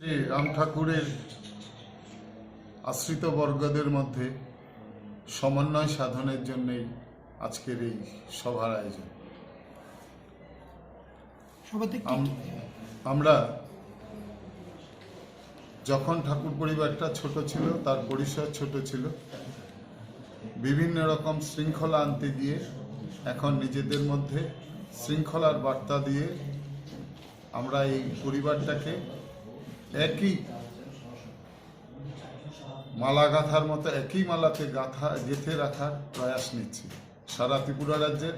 শ্রী রাম ঠাকুরের আশ্রিত বর্গদের মধ্যে সমন্বয় সাধনের জন্যই আজকের এই সভার আয়োজন। আমরা যখন ঠাকুর পরিবারটা ছোট ছিল, তার পরিসর ছোট ছিল, বিভিন্ন রকম শৃঙ্খলা আনতে গিয়ে এখন নিজেদের মধ্যে শৃঙ্খলার বার্তা দিয়ে আমরা এই পরিবারটাকে একই মালা গাঁথার মতো, একই মালাতে গাঁথা, গেঁথে রাখার প্রয়াস নিচ্ছি। সারা ত্রিপুরা রাজ্যের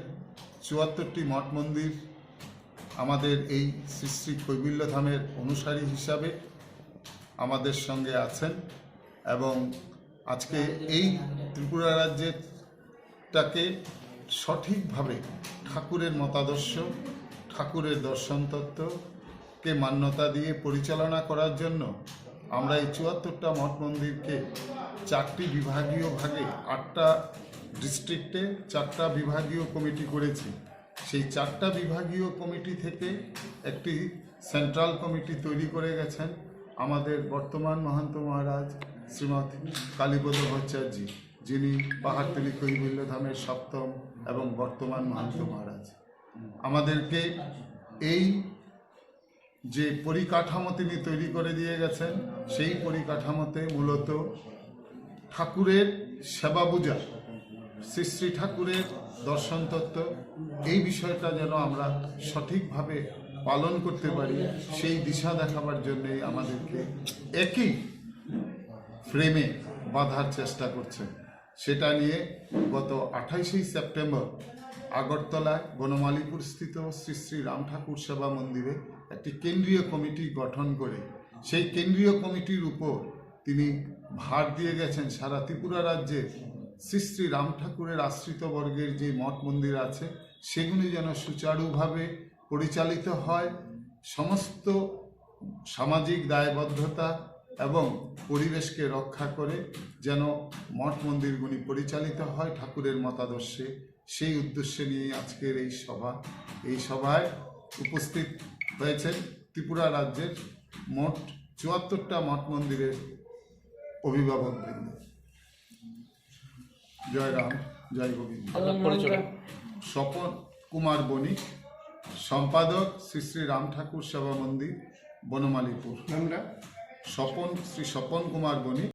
চুয়াত্তরটি মঠ মন্দির আমাদের এই শ্রী শ্রী কৈবিল্য ধামের অনুসারী হিসাবে আমাদের সঙ্গে আছেন এবং আজকে এই ত্রিপুরা রাজ্যেরটাকে সঠিকভাবে ঠাকুরের মতাদর্শ, ঠাকুরের দর্শন তত্ত্বকে মান্যতা দিয়ে পরিচালনা করার জন্য আমরা এই চুয়াত্তরটা মঠ মন্দিরকে চারটি বিভাগীয় ভাগে, আটটা ডিস্ট্রিক্টে চারটা বিভাগীয় কমিটি করেছি। সেই চারটা বিভাগীয় কমিটি থেকে একটি সেন্ট্রাল কমিটি তৈরি করে গেছেন। আমাদের বর্তমান মহান্ত মহারাজ শ্রীমৎ কালীপদ ভট্টাচার্যী, যিনি পাহাড়তলি কৈবল্য ধামের সপ্তম এবং বর্তমান মহান্ত মহারাজ। আমাদেরকে এই যে পরিকাঠামো তিনি তৈরি করে দিয়ে গেছেন, সেই পরিকাঠামোতে মূলত ঠাকুরের সেবা পূজা, শ্রী শ্রী ঠাকুরের দর্শন তত্ত্ব, এই বিষয়টা যেন আমরা সঠিকভাবে পালন করতে পারি, সেই দিশা দেখাবার জন্যই আমাদেরকে একই ফ্রেমে বাঁধার চেষ্টা করছেন সেটা নিয়ে গত আঠাইশে সেপ্টেম্বর আগরতলায় বনমালীপুর স্থিত শ্রী শ্রী রাম ঠাকুর সেবা মন্দিরে একটি কেন্দ্রীয় কমিটি গঠন করে, সেই কেন্দ্রীয় কমিটির উপর তিনি ভার দিয়ে গেছেন সারা ত্রিপুরা রাজ্যে। শ্রী শ্রী রাম ঠাকুরের আশ্রিত বর্গের যে মঠ মন্দির আছে, সেগুলি যেন সুচারুভাবে পরিচালিত হয়। সমস্ত সামাজিক দায়বদ্ধতা এবং পরিবেশকে রক্ষা করে যেন মঠ মন্দিরগুলি পরিচালিত হয় ঠাকুরের মতাদর্শে। সেই উদ্দেশ্যে নিয়ে আজকের এই সভা। এই সভায় উপস্থিত হয়েছেন ত্রিপুরা রাজ্যের মোট চুয়াত্তরটা মঠ মন্দিরের অভিভাবকবৃন্দ জয় রাম জয় গোবিন্দ। স্বপন কুমার বণিক সম্পাদক শ্রী শ্রী রাম ঠাকুর সেবা মন্দির বনমালীপুর। আমরা স্বপন শ্রী স্বপন কুমার বণিক।